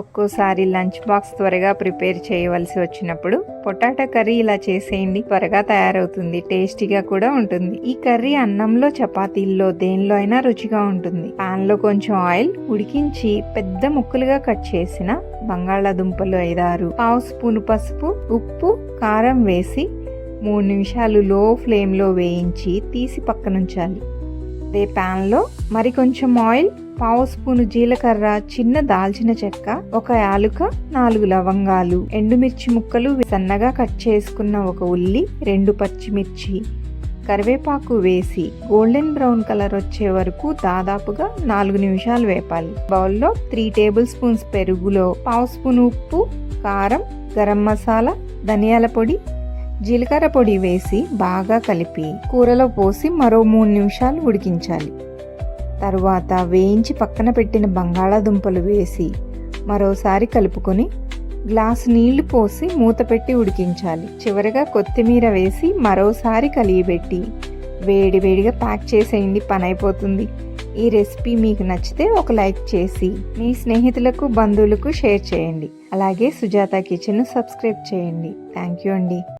ఒక్కోసారి lunch box త్వరగా prepare చేయవలసి వచ్చినప్పుడు పొటాటో కర్రీ ఇలా చేసేయండి. త్వరగా తయారవుతుంది. టేస్టీగా కూడా ఉంటుంది. ఈ కర్రీ అన్నంలో చపాతీల్లో దేనిలో అయినా రుచిగా ఉంటుంది. పాన్లో కొంచెం ఆయిల్ ఉడికించి పెద్ద ముక్కలుగా కట్ చేసిన బంగాళాదుంపలు ఐదారు పావు స్పూన్ పసుపు ఉప్పు కారం వేసి మూడు నిమిషాలు లో ఫ్లేమ్లో వేయించి తీసి పక్కనుంచాలి. అదే ప్యాన్లో మరి కొంచెం ఆయిల్ పావు స్పూను జీలకర్ర చిన్న దాల్చిన చెక్క ఒక యాలుక నాలుగు లవంగాలు ఎండుమిర్చి ముక్కలు సన్నగా కట్ చేసుకున్న ఒక ఉల్లి రెండు పచ్చిమిర్చి కరివేపాకు వేసి గోల్డెన్ బ్రౌన్ కలర్ వచ్చే వరకు దాదాపుగా నాలుగు నిమిషాలు వేపాలి. బౌల్లో త్రీ టేబుల్ స్పూన్స్ పెరుగులో పావు స్పూన్ ఉప్పు కారం గరం మసాలా ధనియాల పొడి జీలకర్ర పొడి వేసి బాగా కలిపి కూరలో పోసి మరో మూడు నిమిషాలు ఉడికించాలి. తరువాత వేయించి పక్కన పెట్టిన బంగాళాదుంపలు వేసి మరోసారి కలుపుకొని గ్లాసు నీళ్ళు పోసి మూత పెట్టి ఉడికించాలి. చివరగా కొత్తిమీర వేసి మరోసారి కలిగిపెట్టి వేడివేడిగా ప్యాక్ చేసేయండి. పని అయిపోతుంది. ఈ రెసిపీ మీకు నచ్చితే ఒక లైక్ చేసి మీ స్నేహితులకు బంధువులకు షేర్ చేయండి. అలాగే సుజాత కిచెన్ సబ్స్క్రైబ్ చేయండి. థ్యాంక్ యూ అండి.